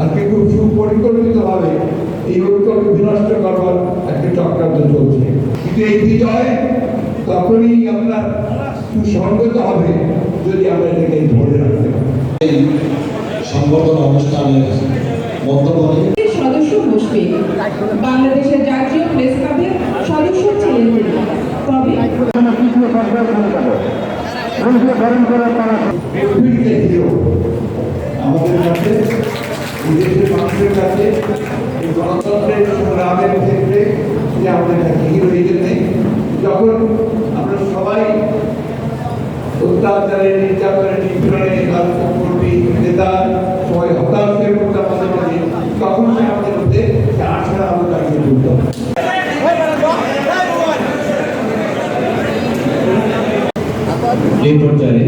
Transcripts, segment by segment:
আজকে খুব সুপরিকল্পিতভাবে এই ঐক্যকে বিনষ্ট করবার একটা চক্রান্ত চলছে। কিন্তু এই বিজয় তখনই আপনার সুসংগত হবে যদি আমরা এটাকে ধরে রাখতে পারি। এই সংবর্ধনা অনুষ্ঠানের বক্তব্য সদস্য মুশফিক বাংলাদেশের জাতীয় প্রেস ক্লাবের সদস্য ছিলেন তবে আমাদের কাছে এই দেশের মানুষের কাছে গণতন্ত্রের সংগ্রামের ক্ষেত্রে যে আমাদের কাছে হিরো এই জন্যে যখন আমরা সবাই অত্যাচারে নির্যাতনে নিপীড়নে রাজকর্মী নেতা সবাই হতাশ হয়ে আমাদের মাঝে তখন সে আমাদের মধ্যে আশার আলো লাগিয়ে তুলত এই পর্যায়ে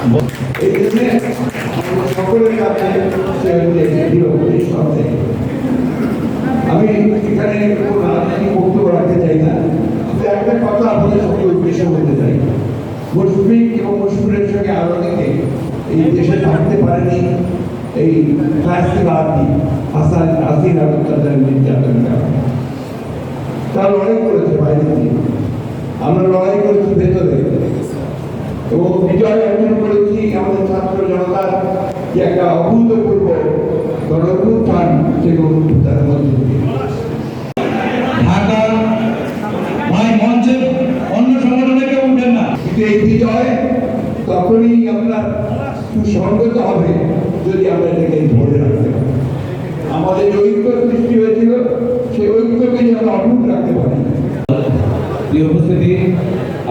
এই আমি এখানে বক্তব্য রাখতে চাই না। কিন্তু একটা কথা আপনাদের সঙ্গে উদ্দেশ্য বলতে চাই। মুশফিক এবং মুশফিরের সঙ্গে আরও অনেকে এই দেশে থাকতে পারেনি। এই ক্লাসিক আর্মি হাসান আসির আত্মচার নির্যাতন তারা। লড়াই করেছে বাইরে আমরা লড়াই করেছি ভেতরে। এবং বিজয় অর্জন করেছি, আমাদের ছাত্র জনতার যে একটা অভূতপূর্ব গণঅভ্যুত্থান সেই গণঅভ্যুত্থানের মধ্যে এই তখনই আপনার সুসংগত হবে যদি আমরা এটাকে ধরে রাখতে আমাদের যে ঐক্য সৃষ্টি হয়েছিল, সেই ঐক্যকে যেন অটুট রাখতে পারি। প্রিয় উপস্থিতি,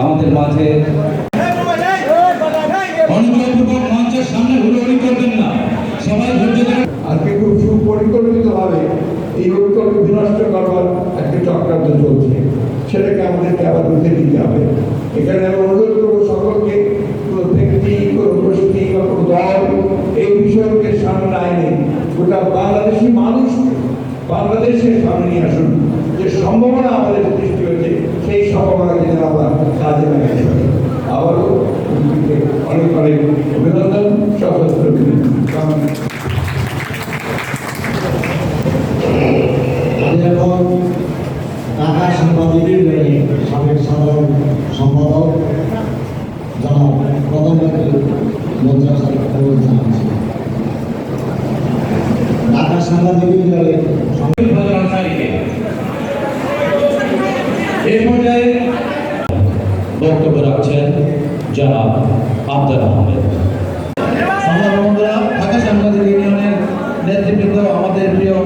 আমাদের মাঝে খুব সুপরিকল্পিতভাবে এই ঐক্যকে বিনষ্ট করবার একটা চক্রান্ত চলছে। সেটাকে আমাদেরকে আবার রুখে দিতে হবে। এখানে আমি অনুরোধ করব সকলকে, কোনো ব্যক্তি, কোনো গোষ্ঠী বা কোনো দল এই বিষয়কে সামনে আইনে গোটা বাংলাদেশি মানুষ বাংলাদেশের সামনে নিয়ে আসুন। যে সম্ভাবনা আমাদের সৃষ্টি হয়েছে, সেই সম্ভাবনাকে যেন আমরা কাজে লাগাতে পারি আবারও অনেক অনেক অভিনন্দন সশস্ত্র কামনা আমি এখন ঢাকা সাংবাদিক ইউনিয়নের সাবেক সাধারণ সম্পাদক জনাব প্রধানমন্ত্রী মন্ত্রী অনুরোধ জানাচ্ছি ঢাকা সাংবাদিক আনসারীকে। এই পর্যায়ে বক্তব্য রাখছেন জনাব আব্দুল আহমেদ ঢাকা সাংবাদিক ইউনিয়নের নেতৃবৃন্দ, আমাদের প্রিয়